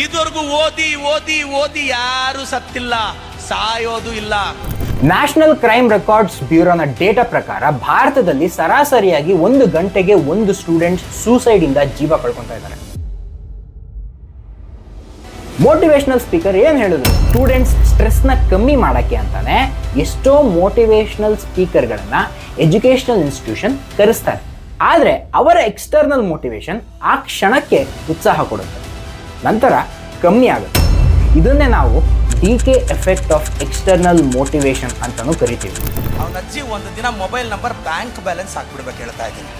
ಇದುವರೆಗೂ ಓದಿ ಓದಿ ಓದಿ ಯಾರು ಸತ್ತಿಲ್ಲ, ಸಾಯೋದು ಇಲ್ಲ. ನ್ಯಾಷನಲ್ ಕ್ರೈಮ್ ರೆಕಾರ್ಡ್ಸ್ ಬ್ಯೂರೋನ ಡೇಟಾ ಪ್ರಕಾರ ಭಾರತದಲ್ಲಿ ಸರಾಸರಿಯಾಗಿ ಒಂದು ಗಂಟೆಗೆ ಒಂದು ಸ್ಟೂಡೆಂಟ್ ಸೂಸೈಡ್ ಇಂದ ಜೀವ ಕಳ್ಕೊತಾ ಇದ್ದಾರೆ. ಮೋಟಿವೇಶನಲ್ ಸ್ಪೀಕರ್ ಏನ್ ಹೇಳಿದ್ರು ಸ್ಟೂಡೆಂಟ್ಸ್ ಸ್ಟ್ರೆಸ್ನ ಕಮ್ಮಿ ಮಾಡಕ್ಕೆ ಅಂತಾನೆ ಎಷ್ಟೋ ಮೋಟಿವೇಶನಲ್ ಸ್ಪೀಕರ್ಗಳನ್ನ ಎಜುಕೇಶನಲ್ ಇನ್ಸ್ಟಿಟ್ಯೂಷನ್ ಕರೆಸ್ತಾರೆ. ಆದ್ರೆ ಅವರ ಎಕ್ಸ್ಟರ್ನಲ್ ಮೋಟಿವೇಶನ್ ಆ ಕ್ಷಣಕ್ಕೆ ಉತ್ಸಾಹ ಕೊಡುತ್ತೆ. ನಂತರ ಕಮ್ಮಿ ಆಗುತ್ತೆ. ಇದನ್ನೇ ನಾವು D K effect of external motivation ಅಂತಲೂ ಕರಿತೀವಿ. ಅವನ ಅಜ್ಜಿ ಒಂದು ದಿನ ಮೊಬೈಲ್ ನಂಬರ್ ಬ್ಯಾಂಕ್ ಬ್ಯಾಲೆನ್ಸ್ ಹಾಕ್ಬಿಡ್ಬೇಕು ಹೇಳ್ತಾ ಇದ್ದೀನಿ.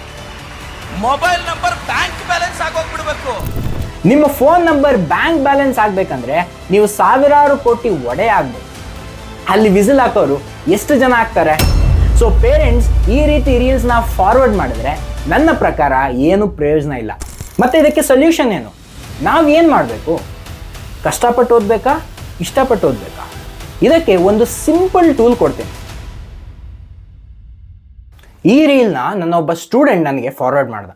ಮೊಬೈಲ್ ನಂಬರ್ ಬ್ಯಾಂಕ್ ಬ್ಯಾಲೆನ್ಸ್ ಆಗೋಗ್ಬಿಡ್ಬೇಕು ನಿಮ್ಮ ಫೋನ್ ನಂಬರ್ ಬ್ಯಾಂಕ್ ಬ್ಯಾಲೆನ್ಸ್ ಆಗಬೇಕಂದ್ರೆ ನೀವು ಸಾವಿರಾರು ಕೋಟಿ ಒಡೆ ಆಗ್ಬೇಕು. ಅಲ್ಲಿ ವಿಸಿಲ್ ಹಾಕೋರು ಎಷ್ಟು ಜನ ಆಗ್ತಾರೆ? ಸೊ ಪೇರೆಂಟ್ಸ್ ಈ ರೀತಿ ರೀಲ್ಸ್ನ ಫಾರ್ವರ್ಡ್ ಮಾಡಿದ್ರೆ ನನ್ನ ಪ್ರಕಾರ ಏನು ಪ್ರಯೋಜನ ಇಲ್ಲ. ಮತ್ತೆ ಇದಕ್ಕೆ ಸೊಲ್ಯೂಷನ್ ಏನು? ನಾವು ಏನು ಮಾಡಬೇಕು? ಕಷ್ಟಪಟ್ಟು ಓದಬೇಕಾ? ಇಷ್ಟಪಟ್ಟು ಓದಬೇಕಾ? ಇದಕ್ಕೆ ಒಂದು ಸಿಂಪಲ್ ಟೂಲ್ ಕೊಡ್ತೀನಿ. ಈ ರೀಲ್ನ ನನ್ನ ಒಬ್ಬ ಸ್ಟೂಡೆಂಟ್ ನನಗೆ ಫಾರ್ವರ್ಡ್ ಮಾಡ್ದ.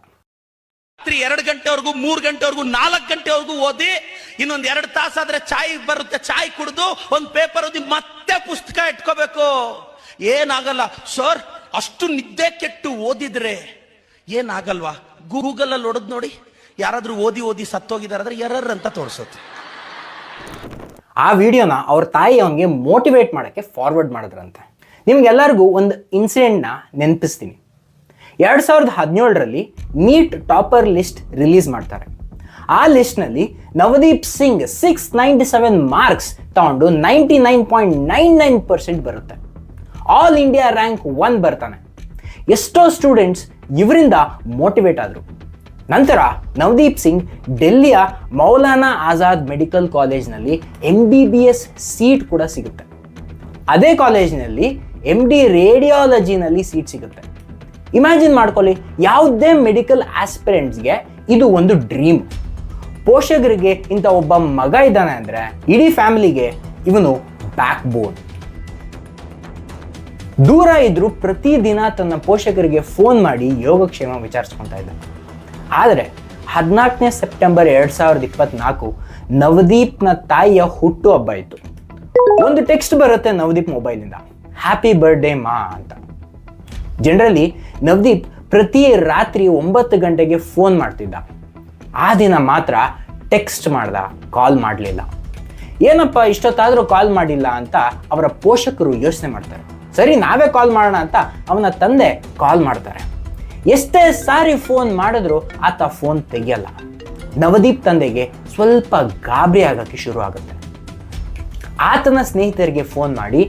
ರಾತ್ರಿ ಎರಡು ಗಂಟೆವರೆಗೂ, ಮೂರು ಗಂಟೆವರೆಗೂ, ನಾಲ್ಕು ಗಂಟೆವರೆಗೂ ಓದಿ, ಇನ್ನೊಂದು ಎರಡು ತಾಸಾದ್ರೆ ಚಾಯ್ ಬರುತ್ತೆ, ಚಾಯ್ ಕುಡಿದು ಒಂದು ಪೇಪರ್ ಓದಿ ಮತ್ತೆ ಪುಸ್ತಕ ಇಟ್ಕೋಬೇಕು. ಏನಾಗಲ್ಲ ಸರ್ ಅಷ್ಟು ನಿದ್ದೆ ಕೆಟ್ಟು ಓದಿದ್ರೆ ಏನಾಗಲ್ವಾ? ಗೂಗಲ್ ಅಲ್ಲಿ ಹೊಡೆದ್ ನೋಡಿ. ಯಾರಾದ್ರೂ ಓದಿ ಓದಿ ಸತ್ತೋಗಿದಾರಾದ್ರೆ ಎರರ್ ಅಂತ ತೋರಿಸುತ್ತೆ ಆ ವಿಡಿಯೋನ ಅವ್ರ ತಾಯಿ ಅವನಿಗೆ ಮೋಟಿವೇಟ್ ಮಾಡೋಕ್ಕೆ ಫಾರ್ವರ್ಡ್ ಮಾಡಿದ್ರಂತೆ. ನಿಮ್ಗೆಲ್ಲರಿಗೂ ಒಂದು ಇನ್ಸಿಡೆಂಟ್ನ ನೆನಪಿಸ್ತೀನಿ. ಎರಡು ಸಾವಿರದ ಹದಿನೇಳರಲ್ಲಿ ನೀಟ್ ಟಾಪರ್ ಲಿಸ್ಟ್ ರಿಲೀಸ್ ಮಾಡ್ತಾರೆ. ಆ ಲಿಸ್ಟ್ನಲ್ಲಿ Navdeep Singh six ninety seven marks ತಗೊಂಡು ninety nine point nine nine percent ಬರುತ್ತೆ. ಆಲ್ ಇಂಡಿಯಾ ರ್ಯಾಂಕ್ ಒನ್ ಬರ್ತಾನೆ. ಎಷ್ಟೋ ಸ್ಟೂಡೆಂಟ್ಸ್ ಇವರಿಂದ ಮೋಟಿವೇಟ್ ಆದರು. ನಂತರ ನವದೀಪ್ ಸಿಂಗ್ ಡೆಲ್ಲಿಯ ಮೌಲಾನಾ ಆಜಾದ್ ಮೆಡಿಕಲ್ ಕಾಲೇಜ್ನಲ್ಲಿ M B B S seat ಕೂಡ ಸಿಗುತ್ತೆ. ಅದೇ ಕಾಲೇಜಿನಲ್ಲಿ ಎಂ ಡಿ ರೇಡಿಯಾಲಜಿನಲ್ಲಿ ಸೀಟ್ ಸಿಗುತ್ತೆ. ಇಮ್ಯಾಜಿನ್ ಮಾಡ್ಕೊಳ್ಳಿ, ಯಾವುದೇ ಮೆಡಿಕಲ್ ಆಸ್ಪಿರೆಂಟ್ಸ್ಗೆ ಇದು ಒಂದು ಡ್ರೀಮ್. ಪೋಷಕರಿಗೆ ಇಂಥ ಒಬ್ಬ ಮಗ ಇದ್ದಾನೆ ಅಂದರೆ ಇಡೀ ಫ್ಯಾಮಿಲಿಗೆ ಇವನು ಬ್ಯಾಕ್ ಬೋನ್ ದೂರ ಇದ್ರೂ ಪ್ರತಿದಿನ ತನ್ನ ಪೋಷಕರಿಗೆ ಫೋನ್ ಮಾಡಿ ಯೋಗಕ್ಷೇಮ ವಿಚಾರಿಸ್ಕೊತಾ ಇದ್ದ ಆದರೆ ಹದಿನಾಲ್ಕನೇ ಸೆಪ್ಟೆಂಬರ್ ಎರಡು ಸಾವಿರದ ಇಪ್ಪತ್ನಾಲ್ಕು ನವದೀಪ್ನ ತಾಯಿಯ ಹುಟ್ಟು ಹಬ್ಬ ಇತ್ತು. ಒಂದು ಟೆಕ್ಸ್ಟ್ ಬರುತ್ತೆ ನವದೀಪ್ ಮೊಬೈಲಿಂದ ಹ್ಯಾಪಿ ಬರ್ಡೇ ಮಾ ಅಂತ. ಜನರಲಿ ನವದೀಪ್ ಪ್ರತಿ ರಾತ್ರಿ ಒಂಬತ್ತು ಗಂಟೆಗೆ ಫೋನ್ ಮಾಡ್ತಿದ್ದ. ಆ ದಿನ ಮಾತ್ರ ಟೆಕ್ಸ್ಟ್ ಮಾಡ್ದ ಕಾಲ್ ಮಾಡಲಿಲ್ಲ. ಏನಪ್ಪ, ಇಷ್ಟೊತ್ತಾದರೂ ಕಾಲ್ ಮಾಡಿಲ್ಲ ಅಂತ ಅವರ ಪೋಷಕರು ಯೋಚನೆ ಮಾಡ್ತಾರೆ. ಸರಿ, ನಾವೇ ಕಾಲ್ ಮಾಡೋಣ ಅಂತ ಅವನ ತಂದೆ ಕಾಲ್ ಮಾಡ್ತಾರೆ. ಎಷ್ಟೇ ಸಾರಿ ಫೋನ್ ಮಾಡಿದ್ರು ಆತ ಫೋನ್ ತೆಗಿಯಲ್ಲ ನವದೀಪ್ ತಂದೆಗೆ ಸ್ವಲ್ಪ ಗಾಬರಿ ಆಗಕ್ಕೆ ಶುರು ಆಗುತ್ತೆ ಆತನ ಸ್ನೇಹಿತರಿಗೆ ಫೋನ್ ಮಾಡಿ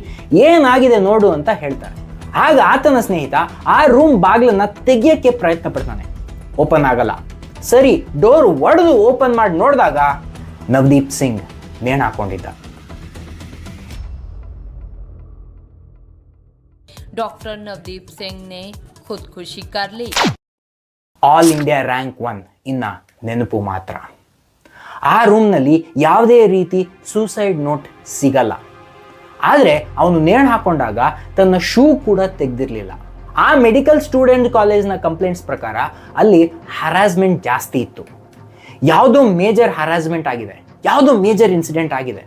ಏನಾಗಿದೆ ನೋಡು ಅಂತ ಹೇಳ್ತಾರೆ ಆಗ ಆತನ ಸ್ನೇಹಿತ ಆ ರೂಮ್ ಬಾಗಿಲನ್ನ ತೆಗಿಯಕ್ಕೆ ಪ್ರಯತ್ನ ಪಡ್ತಾನೆ ಓಪನ್ ಆಗಲ್ಲ ಸರಿ ಡೋರ್ ಒಡೆದು ಓಪನ್ ಮಾಡಿ ನೋಡಿದಾಗ ನವದೀಪ್ ಸಿಂಗ್ ನೇಣು ಹಾಕೊಂಡಿದ್ದ डॉक्टर नवदीप सिंह ने ಖುದ್ಕುಶಿ ಕರ್ಲಿ. ಆಲ್ ಇಂಡಿಯಾ ರ್ಯಾಂಕ್ ಒನ್ ಇನ್ನ ನೆನಪು ಮಾತ್ರ. ಆ ರೂಮ್ನಲ್ಲಿ ಯಾವುದೇ ರೀತಿ ಸೂಸೈಡ್ ನೋಟ್ ಸಿಗಲ್ಲ. ಆದರೆ ಅವನು ನೇಣು ಹಾಕೊಂಡಾಗ ತನ್ನ ಶೂ ಕೂಡ ತೆಗೆದಿರಲಿಲ್ಲ. ಆ ಮೆಡಿಕಲ್ ಸ್ಟೂಡೆಂಟ್ ಕಾಲೇಜ್ನ ಕಂಪ್ಲೇಂಟ್ಸ್ ಪ್ರಕಾರ ಅಲ್ಲಿ ಹರಾಸ್ಮೆಂಟ್ ಜಾಸ್ತಿ ಇತ್ತು. ಯಾವುದೋ ಮೇಜರ್ ಹರಾಸ್ಮೆಂಟ್ ಆಗಿದೆ, ಯಾವುದೋ ಮೇಜರ್ ಇನ್ಸಿಡೆಂಟ್ ಆಗಿದೆ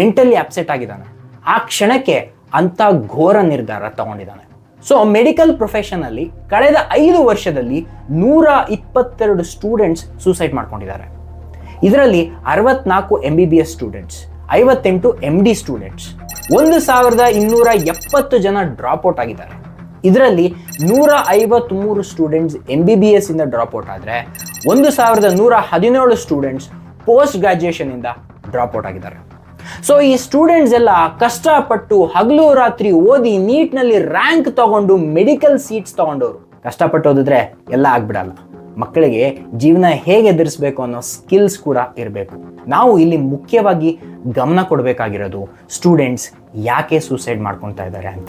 ಮೆಂಟಲಿ ಅಪ್ಸೆಟ್ ಆಗಿದ್ದಾನೆ. ಆ ಕ್ಷಣಕ್ಕೆ ಅಂಥ ಘೋರ ನಿರ್ಧಾರ ತಗೊಂಡಿದ್ದಾನೆ. ಸೊ ಮೆಡಿಕಲ್ ಪ್ರೊಫೆಷನಲ್ಲಿ ಕಳೆದ ಐದು ವರ್ಷದಲ್ಲಿ ನೂರ ಇಪ್ಪತ್ತೆರಡು ಸ್ಟೂಡೆಂಟ್ಸ್ ಸೂಸೈಡ್ ಮಾಡ್ಕೊಂಡಿದ್ದಾರೆ. ಇದರಲ್ಲಿ ಅರವತ್ನಾಲ್ಕು M B B S students ಐವತ್ತೆಂಟು ಎಂ ಡಿ ಸ್ಟೂಡೆಂಟ್ಸ್ ಒಂದು ಸಾವಿರದ ಇನ್ನೂರ ಎಪ್ಪತ್ತು ಜನ ಡ್ರಾಪ್ ಔಟ್ ಆಗಿದ್ದಾರೆ. ಇದರಲ್ಲಿ ನೂರ ಐವತ್ತ್ಮೂರು students M B B S ಇಂದ ಡ್ರಾಪ್ ಔಟ್ ಆದರೆ, ಒಂದು ಸಾವಿರದ ನೂರ ಹದಿನೇಳು ಸ್ಟೂಡೆಂಟ್ಸ್ ಪೋಸ್ಟ್ ಡ್ರಾಪ್ ಔಟ್ ಆಗಿದ್ದಾರೆ. ಸೊ ಈ ಸ್ಟೂಡೆಂಟ್ಸ್ ಎಲ್ಲ ಕಷ್ಟಪಟ್ಟು ಹಗಲು ರಾತ್ರಿ ಓದಿ ನೀಟ್ನಲ್ಲಿ ರ್ಯಾಂಕ್ ತಗೊಂಡು ಮೆಡಿಕಲ್ ಸೀಟ್ಸ್ ತಗೊಂಡವರು. ಕಷ್ಟಪಟ್ಟು ಓದಿದ್ರೆ ಎಲ್ಲ ಆಗ್ಬಿಡಲ್ಲ. ಮಕ್ಕಳಿಗೆ ಜೀವನ ಹೇಗೆ ಎದುರಿಸಬೇಕು ಅನ್ನೋ ಸ್ಕಿಲ್ಸ್ ಕೂಡ ಇರಬೇಕು. ನಾವು ಇಲ್ಲಿ ಮುಖ್ಯವಾಗಿ ಗಮನ ಕೊಡಬೇಕಾಗಿರೋದು ಸ್ಟೂಡೆಂಟ್ಸ್ ಯಾಕೆ ಸೂಸೈಡ್ ಮಾಡ್ಕೊತಾ ಇದ್ದಾರೆ ಅಂತ.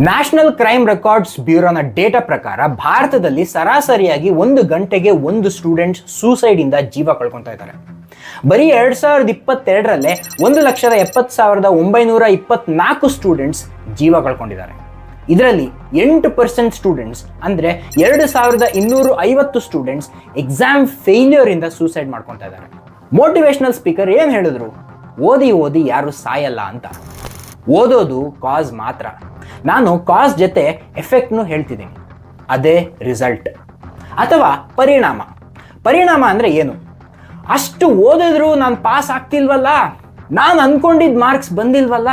ನ್ಯಾಷನಲ್ ಕ್ರೈಮ್ ರೆಕಾರ್ಡ್ಸ್ ಬ್ಯೂರೋನ ಡೇಟಾ ಪ್ರಕಾರ ಭಾರತದಲ್ಲಿ ಸರಾಸರಿಯಾಗಿ ಒಂದು ಗಂಟೆಗೆ ಒಂದು ಸ್ಟೂಡೆಂಟ್ ಸೂಸೈಡ್ ಇಂದ ಜೀವ ಕಳ್ಕೊತಾ ಇದ್ದಾರೆ. ಬರೀ ಎರಡ್ ಸಾವಿರದ ಇಪ್ಪತ್ತೆರಡರಲ್ಲೇ ಒಂದು ಲಕ್ಷದ ಎಪ್ಪತ್ತು ಸಾವಿರದ ಒಂಬೈನೂರ ಇಪ್ಪತ್ನಾಲ್ಕು ಸ್ಟೂಡೆಂಟ್ಸ್ ಜೀವ ಕಳ್ಕೊಂಡಿದ್ದಾರೆ. ಇದರಲ್ಲಿ ಎಂಟು ಪರ್ಸೆಂಟ್ ಸ್ಟೂಡೆಂಟ್ಸ್ ಅಂದರೆ ಎರಡು ಸಾವಿರದ ಇನ್ನೂರು ಐವತ್ತು ಸ್ಟೂಡೆಂಟ್ಸ್ ಎಕ್ಸಾಮ್ ಫೇಲ್ಯೂರ್ ಇಂದ ಸೂಸೈಡ್ ಮಾಡ್ಕೊತಾ ಇದ್ದಾರೆ. ಮೋಟಿವೇಶನಲ್ ಸ್ಪೀಕರ್ ಏನು ಹೇಳಿದ್ರು? ಓದಿ ಓದಿ ಯಾರು ಸಾಯಲ್ಲ ಅಂತ. ಓದೋದು ಕಾಸ್ ಮಾತ್ರ. ನಾನು ಕಾಸ್ ಜೊತೆ ಎಫೆಕ್ಟ್ನು ಹೇಳ್ತಿದ್ದೀನಿ. ಅದೇ ರಿಸಲ್ಟ್ ಅಥವಾ ಪರಿಣಾಮ. ಪರಿಣಾಮ ಅಂದರೆ ಏನು? ಅಷ್ಟು ಓದಿದ್ರು ನಾನು ಪಾಸ್ ಆಗ್ತಿಲ್ವಲ್ಲ? ನಾನು ಅಂದ್ಕೊಂಡಿದ್ದ ಮಾರ್ಕ್ಸ್ ಬಂದಿಲ್ವಲ್ಲ?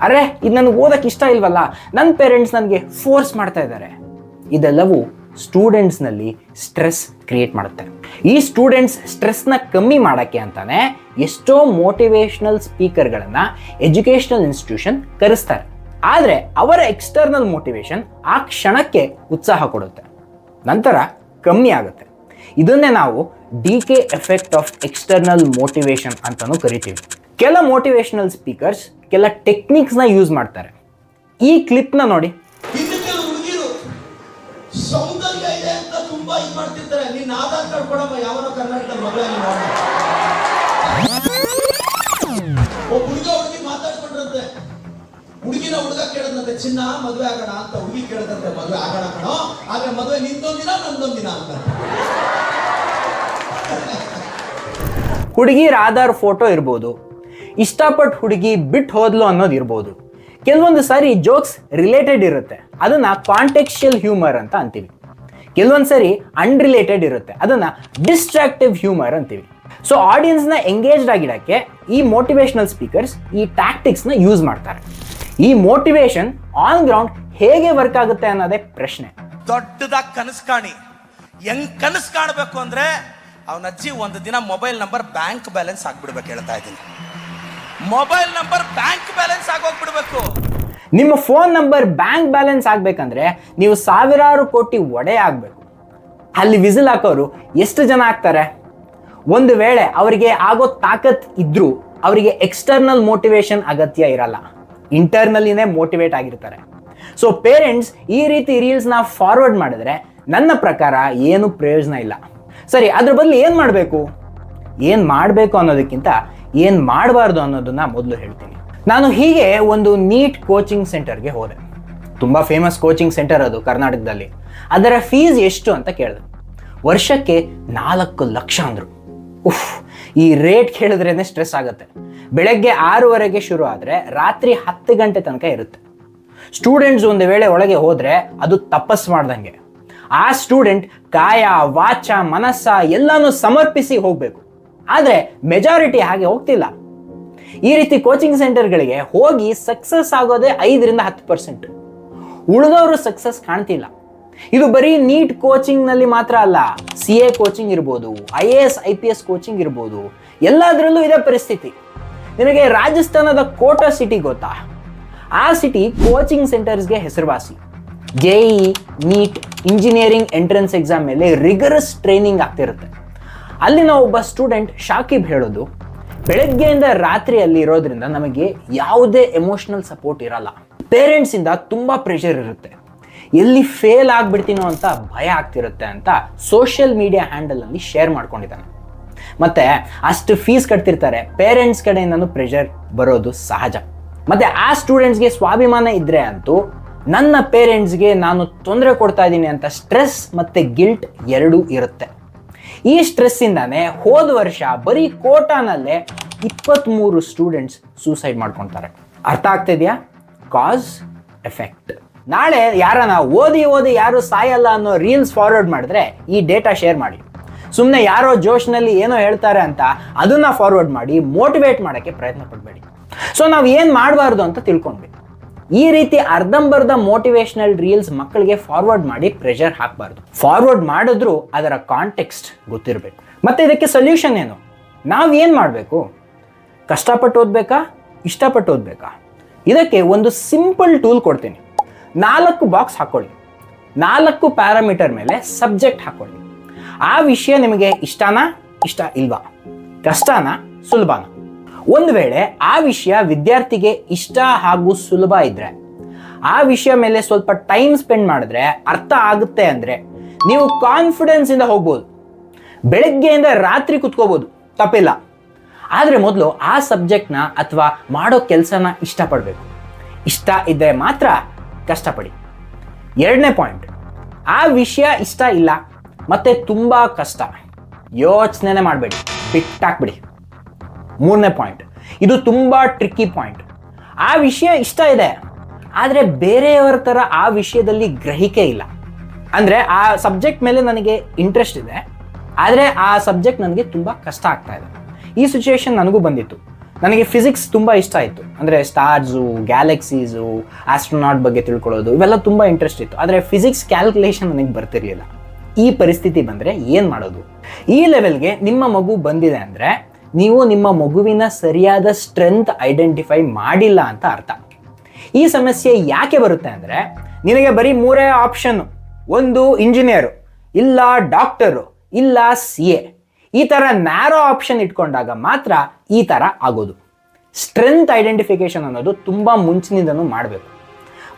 ಅರೆ, ಇದು ನನಗೆ ಓದಕ್ಕೆ ಇಷ್ಟ ಇಲ್ವಲ್ಲ? ನನ್ನ ಪೇರೆಂಟ್ಸ್ ನನಗೆ ಫೋರ್ಸ್ ಮಾಡ್ತಾ ಇದ್ದಾರೆ ಇದೆಲ್ಲವೂ ಸ್ಟೂಡೆಂಟ್ಸ್ನಲ್ಲಿ ಸ್ಟ್ರೆಸ್ ಕ್ರಿಯೇಟ್ ಮಾಡುತ್ತೆ. ಈ ಸ್ಟೂಡೆಂಟ್ಸ್ ಸ್ಟ್ರೆಸ್ನ ಕಮ್ಮಿ ಮಾಡೋಕ್ಕೆ ಅಂತಾನೆ ಎಷ್ಟೋ ಮೋಟಿವೇಶನಲ್ ಸ್ಪೀಕರ್ಗಳನ್ನು ಎಜುಕೇಷನಲ್ ಇನ್ಸ್ಟಿಟ್ಯೂಷನ್ ಕರೆಸ್ತಾರೆ. ಆದರೆ ಅವರ ಎಕ್ಸ್ಟರ್ನಲ್ ಮೋಟಿವೇಶನ್ ಆ ಕ್ಷಣಕ್ಕೆ ಉತ್ಸಾಹ ಕೊಡುತ್ತೆ. ನಂತರ ಕಮ್ಮಿ ಆಗುತ್ತೆ. ಇದನ್ನೇ ನಾವು D K effect of external motivation ಅಂತಲೂ ಕರಿತೀವಿ. ಕೆಲ ಮೋಟಿವೇಶನಲ್ ಸ್ಪೀಕರ್ಸ್ ಕೆಲ ಟೆಕ್ನಿಕ್ಸ್ನ ಯೂಸ್ ಮಾಡ್ತಾರೆ. ಈ ಕ್ಲಿಪ್ನ ನೋಡಿ. ಸೌಂದರ್ಯ ಇದೆ ಅಂತ ತುಂಬಾ ಇದು ಮಾಡ್ತಿರ್ತಾರೆ. ನಿನ್ನ ಆಧಾರ್ ಕಾರ್ಡ್ ಕೊಡಮ್ಮ, ಯಾವನೋ ಕರ್ನಾಟಕದ ಮಗಳಲ್ಲಿ ನೋಡ ಒಬ್ಬ ಹುಡುಗ ಹುಡುಗಿ ಮಾತಾಡ್ಕೊಂಡ್ರಂತೆ. ಹುಡುಗಿನ ಹುಡುಗ ಕೇಳದಂತೆ ಚಿನ್ನ, ಮದುವೆ ಆಗೋಣ ಅಂತ ಹುಡುಗಿ ಕೇಳದಂತೆ ಮದುವೆ ಆಗೋಣ ಕಣೋ. ಆದ್ರೆ ಮದುವೆ ನಿಂದೊಂದಿನ ನಂದೊಂದಿನ ಅಂತ. ಹುಡುಗಿರ ಆಧಾರ್ ಫೋಟೋ ಇರ್ಬೋದು. ಇಷ್ಟಪಟ್ಟು ಹುಡುಗಿ ಬಿಟ್ಟು ಹೋದ್ಲು ಅನ್ನೋದು ಇರ್ಬೋದು. ಕೆಲವೊಂದು ಸಾರಿ ಜೋಕ್ಸ್ ರಿಲೇಟೆಡ್ ಇರುತ್ತೆ. ಅದನ್ನ ಕಾಂಟೆಕ್ಸ್ಟಿಯಲ್ ಹ್ಯೂಮರ್ ಅಂತ ಅಂತೀವಿ. ಕೆಲವೊಂದು ಸಾರಿ ಅನ್ರಿಲೇಟೆಡ್ ಇರುತ್ತೆ. ಅದನ್ನ ಡಿಸ್ಟ್ರಾಕ್ಟಿವ್ ಹ್ಯೂಮರ್ ಅಂತೀವಿ. ಸೊ ಆಡಿಯನ್ಸ್ನ ಎಂಗೇಜ್ಡ್ ಆಗಿಡಕ್ಕೆ ಈ ಮೋಟಿವೇಶನಲ್ ಸ್ಪೀಕರ್ಸ್ ಈ ಟ್ಯಾಕ್ಟಿಕ್ಸ್ನ ಯೂಸ್ ಮಾಡ್ತಾರೆ. ಈ ಮೋಟಿವೇಶನ್ ಆನ್ ಗ್ರೌಂಡ್ ಹೇಗೆ ವರ್ಕ್ ಆಗುತ್ತೆ ಅನ್ನೋದೇ ಪ್ರಶ್ನೆ. ದೊಡ್ಡದಾಗಿ ಕನಸು ಕಾಣಿ. ಹೆಂಗ್ ಕನಸು ಕಾಣಬೇಕು ಅಂದ್ರೆ ಅವನ ಅಜ್ಜಿ ಒಂದು ದಿನ ಮೊಬೈಲ್ ನಂಬರ್ ಬ್ಯಾಂಕ್ ಬ್ಯಾಲೆನ್ಸ್ ಆಗ್ಬಿಡ್ಬೇಕು ಹೇಳ್ತಾ ಇದ್ದೀನಿ. ಮೊಬೈಲ್ ನಂಬರ್ ಬ್ಯಾಂಕ್ ಬ್ಯಾಲೆನ್ಸ್ ಆಗೋಗ್ಬಿಡ್ಬೇಕು. ನಿಮ್ಮ ಫೋನ್ ನಂಬರ್ ಬ್ಯಾಂಕ್ ಬ್ಯಾಲೆನ್ಸ್ ಆಗ್ಬೇಕಂದ್ರೆ ನೀವು ಸಾವಿರಾರು ಕೋಟಿ ಒಡೆ ಆಗಬೇಕು. ಅಲ್ಲಿ ವಿಸಿಲ್ ಹಾಕೋರು ಎಷ್ಟು ಜನ ಆಗ್ತಾರೆ? ಒಂದು ವೇಳೆ ಅವರಿಗೆ ಆಗೋ ತಾಕತ್ ಇದ್ರೂ ಅವರಿಗೆ ಎಕ್ಸ್ಟರ್ನಲ್ ಮೋಟಿವೇಶನ್ ಅಗತ್ಯ ಇರಲ್ಲ. ಇಂಟರ್ನಲ್ಲಿನೇ ಮೋಟಿವೇಟ್ ಆಗಿರ್ತಾರೆ. ಸೊ ಪೇರೆಂಟ್ಸ್ ಈ ರೀತಿ ರೀಲ್ಸ್ನ ಫಾರ್ವರ್ಡ್ ಮಾಡಿದ್ರೆ ನನ್ನ ಪ್ರಕಾರ ಏನು ಪ್ರಯೋಜನ ಇಲ್ಲ. ಸರಿ, ಅದ್ರ ಬದಲು ಏನು ಮಾಡಬೇಕು? ಏನು ಮಾಡಬೇಕು ಅನ್ನೋದಕ್ಕಿಂತ ಏನು ಮಾಡಬಾರ್ದು ಅನ್ನೋದನ್ನ ಮೊದಲು ಹೇಳ್ತೀನಿ. ನಾನು ಹೀಗೆ ಒಂದು ನೀಟ್ ಕೋಚಿಂಗ್ ಸೆಂಟರ್ಗೆ ಹೋದೆ. ತುಂಬ ಫೇಮಸ್ ಕೋಚಿಂಗ್ ಸೆಂಟರ್ ಅದು ಕರ್ನಾಟಕದಲ್ಲಿ. ಅದರ ಫೀಸ್ ಎಷ್ಟು ಅಂತ ಕೇಳಿದೆ. ವರ್ಷಕ್ಕೆ ನಾಲ್ಕು ಲಕ್ಷ ಅಂದರು. ಉಫ್, ಈ ರೇಟ್ ಕೇಳಿದ್ರೇ ಸ್ಟ್ರೆಸ್ ಆಗುತ್ತೆ. ಬೆಳಗ್ಗೆ ಆರೂವರೆಗೆ ಶುರು ಆದರೆ ರಾತ್ರಿ ಹತ್ತು ಗಂಟೆ ತನಕ ಇರುತ್ತೆ. ಸ್ಟೂಡೆಂಟ್ಸ್ ಒಂದು ವೇಳೆ ಒಳಗೆ ಹೋದರೆ ಅದು ತಪಸ್ ಮಾಡ್ದಂಗೆ. ಆ ಸ್ಟೂಡೆಂಟ್ ಕಾಯ, ವಾಚ, ಮನಸ್ಸ ಎಲ್ಲಾನು ಸಮರ್ಪಿಸಿ ಹೋಗಬೇಕು. ಆದರೆ ಮೆಜಾರಿಟಿ ಹಾಗೆ ಹೋಗ್ತಿಲ್ಲ. ಈ ರೀತಿ ಕೋಚಿಂಗ್ ಸೆಂಟರ್ಗಳಿಗೆ ಹೋಗಿ ಸಕ್ಸಸ್ ಆಗೋದೇ ಐದರಿಂದ ಹತ್ತು ಪರ್ಸೆಂಟ್ ಉಳಿದವರು ಸಕ್ಸಸ್ ಕಾಣ್ತಿಲ್ಲ. ಇದು ಬರೀ ನೀಟ್ ಕೋಚಿಂಗ್ನಲ್ಲಿ ಮಾತ್ರ ಅಲ್ಲ ಸಿ ಎ ಕೋಚಿಂಗ್ ಇರ್ಬೋದು I A S I P S coaching ಇರ್ಬೋದು, ಎಲ್ಲದರಲ್ಲೂ ಇದೇ ಪರಿಸ್ಥಿತಿ. ನಿನಗೆ ರಾಜಸ್ಥಾನದ ಕೋಟಾ ಸಿಟಿ ಗೊತ್ತಾ? ಆ ಸಿಟಿ ಕೋಚಿಂಗ್ ಸೆಂಟರ್ಸ್ಗೆ ಹೆಸರುವಾಸಿ. JEE NEET engineering entrance exam ಮೇಲೆ ರಿಗರಸ್ ಟ್ರೈನಿಂಗ್ ಆಗ್ತಿರುತ್ತೆ. ಅಲ್ಲಿನ ಒಬ್ಬ ಸ್ಟೂಡೆಂಟ್ ಶಾಕಿಬ್ ಹೇಳೋದು, ಬೆಳಗ್ಗೆಯಿಂದ ರಾತ್ರಿಯಲ್ಲಿ ಇರೋದ್ರಿಂದ ನಮಗೆ ಯಾವುದೇ ಎಮೋಷನಲ್ ಸಪೋರ್ಟ್ ಇರಲ್ಲ. ಪೇರೆಂಟ್ಸ್ ಇಂದ ತುಂಬಾ ಪ್ರೆಷರ್ ಇರುತ್ತೆ. ಎಲ್ಲಿ ಫೇಲ್ ಆಗ್ಬಿಡ್ತೀನೋ ಅಂತ ಭಯ ಆಗ್ತಿರುತ್ತೆ ಅಂತ ಸೋಷಿಯಲ್ ಮೀಡಿಯಾ ಹ್ಯಾಂಡಲ್ ಅಲ್ಲಿ ಶೇರ್ ಮಾಡ್ಕೊಂಡಿದ್ದಾನೆ. ಮತ್ತೆ ಅಷ್ಟು ಫೀಸ್ ಕಟ್ತಿರ್ತಾರೆ ಪೇರೆಂಟ್ಸ್ ಕಡೆಯಿಂದನೂ ಪ್ರೆಷರ್ ಬರೋದು ಸಹಜ. ಮತ್ತೆ ಆ ಸ್ಟೂಡೆಂಟ್ಸ್ಗೆ ಸ್ವಾಭಿಮಾನ ಇದ್ರೆ ಅಂತೂ ನನ್ನ ಪೇರೆಂಟ್ಸ್ಗೆ ನಾನು ತೊಂದರೆ ಕೊಡ್ತಾ ಇದ್ದೀನಿ ಅಂತ ಸ್ಟ್ರೆಸ್ ಮತ್ತೆ ಗಿಲ್ಟ್ ಎರಡೂ ಇರುತ್ತೆ. ಈ ಸ್ಟ್ರೆಸ್ಸಿಂದಾನೆ ಹೋದ ವರ್ಷ ಬರೀ ಕೋಟಾನಲ್ಲೇ ಇಪ್ಪತ್ತ್ಮೂರು ಸ್ಟೂಡೆಂಟ್ಸ್ ಸೂಸೈಡ್ ಮಾಡ್ಕೊತಾರೆ. ಅರ್ಥ ಆಗ್ತಿದ್ಯಾ ಕಾಸ್ ಎಫೆಕ್ಟ್ ನಾಳೆ ಯಾರನ್ನ ಓದಿ ಓದಿ ಯಾರು ಸಾಯಲ್ಲ ಅನ್ನೋ ರೀಲ್ಸ್ ಫಾರ್ವರ್ಡ್ ಮಾಡಿದ್ರೆ ಈ ಡೇಟಾ ಶೇರ್ ಮಾಡಿ. ಸುಮ್ಮನೆ ಯಾರೋ ಜೋಶ್ನಲ್ಲಿ ಏನೋ ಹೇಳ್ತಾರೆ ಅಂತ ಅದನ್ನ ಫಾರ್ವರ್ಡ್ ಮಾಡಿ ಮೋಟಿವೇಟ್ ಮಾಡೋಕ್ಕೆ ಪ್ರಯತ್ನ ಪಡಬೇಡಿ. ಸೊ ನಾವು ಏನು ಮಾಡಬಾರ್ದು ಅಂತ ತಿಳ್ಕೊಂಡ್ವಿ. ಈ ರೀತಿ ಅರ್ಧಂಬರ್ಧ ಮೋಟಿವೇಶನಲ್ ರೀಲ್ಸ್ ಮಕ್ಕಳಿಗೆ ಫಾರ್ವರ್ಡ್ ಮಾಡಿ ಪ್ರೆಷರ್ ಹಾಕಬಾರ್ದು. ಫಾರ್ವರ್ಡ್ ಮಾಡಿದ್ರು ಅದರ ಕಾಂಟೆಕ್ಸ್ಟ್ ಗೊತ್ತಿರಬೇಕು. ಮತ್ತೆ ಇದಕ್ಕೆ ಸೊಲ್ಯೂಷನ್ ಏನು? ನಾವು ಏನು ಮಾಡಬೇಕು? ಕಷ್ಟಪಟ್ಟು ಓದಬೇಕಾ? ಇಷ್ಟಪಟ್ಟು ಓದಬೇಕಾ? ಇದಕ್ಕೆ ಒಂದು ಸಿಂಪಲ್ ಟೂಲ್ ಕೊಡ್ತೀನಿ. ನಾಲ್ಕು ಬಾಕ್ಸ್ ಹಾಕ್ಕೊಳ್ಳಿ ನಾಲ್ಕು ಪ್ಯಾರಾಮೀಟರ್ ಮೇಲೆ ಸಬ್ಜೆಕ್ಟ್ ಹಾಕೊಳ್ಳಿ. ಆ ವಿಷಯ ನಿಮಗೆ ಇಷ್ಟನಾ? ಇಷ್ಟ ಇಲ್ವಾ? ಕಷ್ಟನಾ? ಸುಲಭನಾ? ಒಂದು ವೇಳೆ ಆ ವಿಷಯ ವಿದ್ಯಾರ್ಥಿಗೆ ಇಷ್ಟ ಹಾಗೂ ಸುಲಭ ಇದ್ರೆ, ಆ ವಿಷಯ ಮೇಲೆ ಸ್ವಲ್ಪ ಟೈಮ್ ಸ್ಪೆಂಡ್ ಮಾಡಿದ್ರೆ ಅರ್ಥ ಆಗುತ್ತೆ ಅಂದ್ರೆ ನೀವು ಕಾನ್ಫಿಡೆನ್ಸ್ ಇಂದ ಹೋಗ್ಬೋದು. ಬೆಳಗ್ಗೆಯಿಂದ ರಾತ್ರಿ ಕುತ್ಕೋಬೋದು, ತಪ್ಪಿಲ್ಲ. ಆದರೆ ಮೊದಲು ಆ ಸಬ್ಜೆಕ್ಟ್ನ ಅಥವಾ ಮಾಡೋ ಕೆಲಸನ ಇಷ್ಟಪಡಬೇಕು. ಇಷ್ಟ ಇದ್ದರೆ ಮಾತ್ರ ಕಷ್ಟಪಡಿ. ಎರಡನೇ ಪಾಯಿಂಟ್ ಆ ವಿಷಯ ಇಷ್ಟ ಇಲ್ಲ, ಮತ್ತೆ ತುಂಬ ಕಷ್ಟ. ಯೋಚನೆ ಮಾಡಬೇಡಿ, ಬಿಟ್ಟಾಕ್ಬಿಡಿ. ಮೂರನೇ ಪಾಯಿಂಟ್ ಇದು ತುಂಬ ಟ್ರಿಕ್ಕಿ ಪಾಯಿಂಟ್ ಆ ವಿಷಯ ಇಷ್ಟ ಇದೆ. ಆದರೆ ಬೇರೆಯವರ ಥರ ಆ ವಿಷಯದಲ್ಲಿ ಗ್ರಹಿಕೆ ಇಲ್ಲ. ಅಂದರೆ ಆ ಸಬ್ಜೆಕ್ಟ್ ಮೇಲೆ ನನಗೆ ಇಂಟ್ರೆಸ್ಟ್ ಇದೆ. ಆದರೆ ಆ ಸಬ್ಜೆಕ್ಟ್ ನನಗೆ ತುಂಬ ಕಷ್ಟ ಆಗ್ತಾ ಇದೆ. ಈ ಸಿಚುವೇಶನ್ ನನಗೂ ಬಂದಿತ್ತು. ನನಗೆ ಫಿಸಿಕ್ಸ್ ತುಂಬ ಇಷ್ಟ ಆಯಿತು. ಅಂದರೆ ಸ್ಟಾರ್ಸು ಗ್ಯಾಲಕ್ಸೀಸು ಆಸ್ಟ್ರೋನಾಟ್ ಬಗ್ಗೆ ತಿಳ್ಕೊಳ್ಳೋದು, ಇವೆಲ್ಲ ತುಂಬ ಇಂಟ್ರೆಸ್ಟ್ ಇತ್ತು. ಆದರೆ ಫಿಸಿಕ್ಸ್ ಕ್ಯಾಲ್ಕುಲೇಷನ್ ನನಗೆ ಬರ್ತಿರಲಿಲ್ಲ. ಈ ಪರಿಸ್ಥಿತಿ ಬಂದರೆ ಏನು ಮಾಡೋದು? ಈ ಲೆವೆಲ್ಗೆ ನಿಮ್ಮ ಮಗು ಬಂದಿದೆ ಅಂದರೆ ನೀವು ನಿಮ್ಮ ಮಗುವಿನ ಸರಿಯಾದ ಸ್ಟ್ರೆಂತ್ ಐಡೆಂಟಿಫೈ ಮಾಡಿಲ್ಲ ಅಂತ ಅರ್ಥ. ಈ ಸಮಸ್ಯೆ ಯಾಕೆ ಬರುತ್ತೆ ಅಂದರೆ, ನಿನಗೆ ಬರೀ ಮೂರೇ ಆಪ್ಷನ್, ಒಂದು ಇಂಜಿನಿಯರು, ಇಲ್ಲ ಡಾಕ್ಟರು, ಇಲ್ಲ ಸಿ ಎ. ಈ ಥರ ನ್ಯಾರೋ ಆಪ್ಷನ್ ಇಟ್ಕೊಂಡಾಗ ಮಾತ್ರ ಈ ಥರ ಆಗೋದು. ಸ್ಟ್ರೆಂತ್ ಐಡೆಂಟಿಫಿಕೇಶನ್ ಅನ್ನೋದು ತುಂಬ ಮುಂಚಿನಿಂದನೂ ಮಾಡಬೇಕು.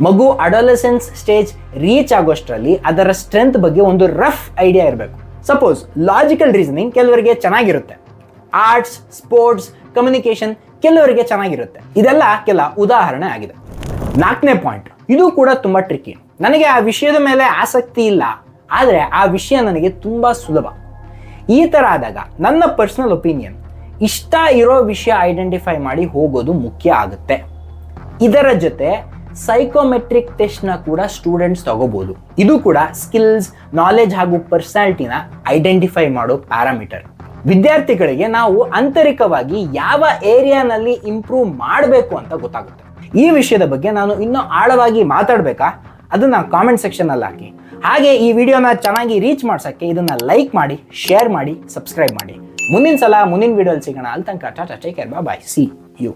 ಮಗು ಅಡೋಲೆಸೆನ್ಸ್ ಸ್ಟೇಜ್ ರೀಚ್ ಆಗೋಷ್ಟರಲ್ಲಿ ಅದರ ಸ್ಟ್ರೆಂತ್ ಬಗ್ಗೆ ಒಂದು ರಫ್ ಐಡಿಯಾ ಇರಬೇಕು. ಸಪೋಸ್ ಲಾಜಿಕಲ್ ರೀಸನಿಂಗ್ ಕೆಲವರಿಗೆ ಚೆನ್ನಾಗಿರುತ್ತೆ. ಆರ್ಟ್ಸ್ ಸ್ಪೋರ್ಟ್ಸ್ ಕಮ್ಯುನಿಕೇಶನ್ ಕೆಲವರಿಗೆ ಚೆನ್ನಾಗಿರುತ್ತೆ. ಇದೆಲ್ಲ ಕೆಲ ಉದಾಹರಣೆ ಆಗಿದೆ. ನಾಲ್ಕನೇ ಪಾಯಿಂಟ್ ಇದು ಕೂಡ ತುಂಬ ಟ್ರಿಕ್ಕಿ ನನಗೆ ಆ ವಿಷಯದ ಮೇಲೆ ಆಸಕ್ತಿ ಇಲ್ಲ, ಆದರೆ ಆ ವಿಷಯ ನನಗೆ ತುಂಬ ಸುಲಭ. ಈ ಥರ ಆದಾಗ ನನ್ನ ಪರ್ಸನಲ್ ಒಪಿನಿಯನ್ ಇಷ್ಟ ಇರೋ ವಿಷಯ ಐಡೆಂಟಿಫೈ ಮಾಡಿ ಹೋಗೋದು ಮುಖ್ಯ ಆಗುತ್ತೆ. ಇದರ ಜೊತೆ ಸೈಕೋಮೆಟ್ರಿಕ್ ಟೆಸ್ಟ್ನ ಕೂಡ ಸ್ಟೂಡೆಂಟ್ಸ್ ತಗೋಬಹುದು ಇದು ಕೂಡ ಸ್ಕಿಲ್ಸ್ ನಾಲೆಜ್ ಹಾಗೂ ಪರ್ಸನಾಲಿಟಿನ ಐಡೆಂಟಿಫೈ ಮಾಡೋ ಪ್ಯಾರಾಮೀಟರ್ ವಿದ್ಯಾರ್ಥಿಗಳಿಗೆ ನಾವು ಆಂತರಿಕವಾಗಿ ಯಾವ ಏರಿಯಾನಲ್ಲಿ ಇಂಪ್ರೂವ್ ಮಾಡಬೇಕು ಅಂತ ಗೊತ್ತಾಗುತ್ತೆ. ಈ ವಿಷಯದ ಬಗ್ಗೆ ನಾನು ಇನ್ನೂ ಆಳವಾಗಿ ಮಾತಾಡಬೇಕಾ? ಅದನ್ನು ಕಾಮೆಂಟ್ ಸೆಕ್ಷನಲ್ಲಿ ಹಾಕಿ. ಹಾಗೆ ಈ ವಿಡಿಯೋನ ಚೆನ್ನಾಗಿ ರೀಚ್ ಮಾಡ್ಸೋಕ್ಕೆ ಇದನ್ನು ಲೈಕ್ ಮಾಡಿ ಶೇರ್ ಮಾಡಿ ಸಬ್ಸ್ಕ್ರೈಬ್ ಮಾಡಿ. ಮುಂದಿನ ಸಲ, ಮುಂದಿನ ವಿಡಿಯೋಲಿ ಸಿಗೋಣ. ಅಲ್ಲಿ ತನಕ, tata take care bye see you